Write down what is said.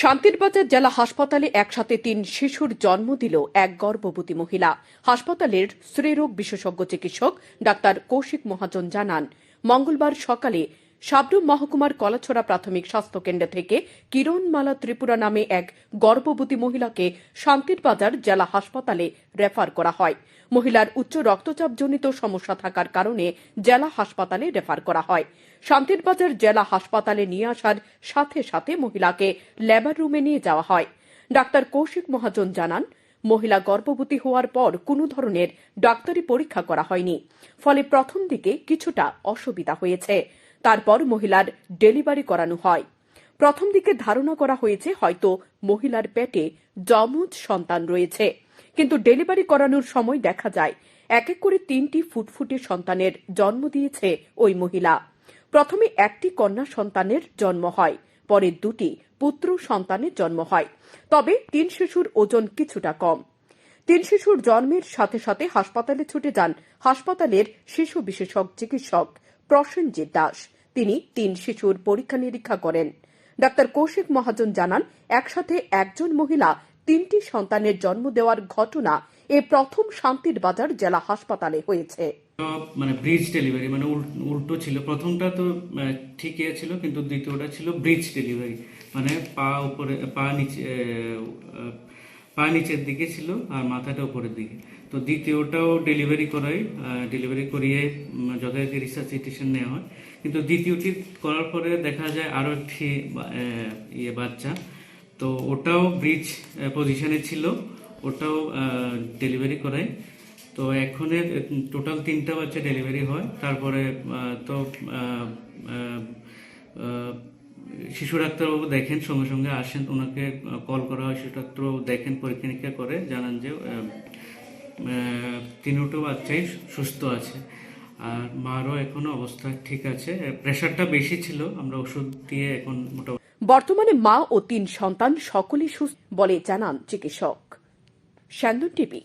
শান্তিরবাজার জেলা হাসপাতালে একসাথে তিন শিশুর জন্ম দিল এক গর্ভবতী মহিলা। হাসপাতালের স্ত্রীরোগ বিশেষজ্ঞ চিকিৎসক ডাক্তার কৌশিক মহাজন জানান, মঙ্গলবার সকালে সাবরুম মহকুমার কলাছড়া প্রাথমিক স্বাস্থ্যকেন্দ্র থেকে কিরণমালা ত্রিপুরা নামে এক গর্ভবতী মহিলাকে শান্তিরবাজার জেলা হাসপাতালে রেফার করা হয়। মহিলার উচ্চ রক্তচাপজনিত সমস্যা থাকার কারণে জেলা হাসপাতালে রেফার করা হয়। শান্তিরবাজার জেলা হাসপাতালে নিয়ে আসার সাথে সাথে মহিলাকে লেবার রুমে নিয়ে যাওয়া হয়। ডাক্তার কৌশিক মহাজন জানান, মহিলা গর্ভবতী হওয়ার পর কোনো ধরনের ডাক্তারি পরীক্ষা করা হয়নি। ফলে প্রথম দিকে কিছুটা অসুবিধা হয়েছে। তারপর মহিলার ডেলিভারি করানো হয়। প্রথম দিকে ধারণা করা হয়েছে হয়তো মহিলার পেটে যমজ সন্তান রয়েছে। কিন্তু ডেলিভারি করানোর সময় দেখা যায়, এক এক করে তিনটি ফুটফুটে সন্তানের জন্ম দিয়েছে ওই মহিলা। প্রথমে একটি কন্যা সন্তানের জন্ম হয়, পরে দুটি পুত্র সন্তানের জন্ম হয়। তবে তিন শিশুর ওজন কিছুটা কম। তিন শিশুর জন্মের সাথে সাথে হাসপাতালে ছুটে যান হাসপাতালের শিশু বিশেষজ্ঞ চিকিৎসক প্রসেনজিৎ দাস। তিনি তিন শিশুর পরীক্ষা নিরীক্ষা করেন। ডাক্তার কৌশিক মহাজন জানান, একসাথে একজন মহিলা তিনটি সন্তানের জন্ম দেওয়ার ঘটনা এ প্রথম শান্তির বাজার জেলা হাসপাতালে হয়েছে। মানে ব্রিজ ডেলিভারি মানে উল্টো ছিল। প্রথমটা তো ঠিকই ছিল, কিন্তু দ্বিতীয়টা ছিল ব্রিজ ডেলিভারি। মানে পা উপরে, পা নিচে পা নিচের দিকে ছিল আর মাথাটা উপরের দিকে। তো দ্বিতীয়টাও ডেলিভারি করাই ডেলিভারি করিয়ে যথারীতি রিসার্চিটেশন নেওয়া হয়। কিন্তু দ্বিতীয়টি করার পরে দেখা যায় আরও একটি ইয়ে বাচ্চা। তো ওটাও ব্রিজ পজিশনে ছিল, ওটাও ডেলিভারি করাই। তো এখনের টোটাল তিনটা বাচ্চা ডেলিভারি হয়। তারপরে তো শিশু ডাক্তারবাবু দেখেন, সঙ্গে সঙ্গে আসেন, ওনাকে কল করা হয়, শিশু ডাক্তারবাবু দেখেন পরীক্ষা নিরীক্ষা করে জানান যে তিনটো বাচ্চাই সুস্থ আছে, আর মারও এখনও অবস্থা ঠিক আছে। প্রেশারটা বেশি ছিল, আমরা ওষুধ দিয়ে এখন মোটামুটি বর্তমানে মা ও তিন সন্তান সকলেই সুস্থ বলে জানান চিকিৎসক। স্যান্দন টিভি।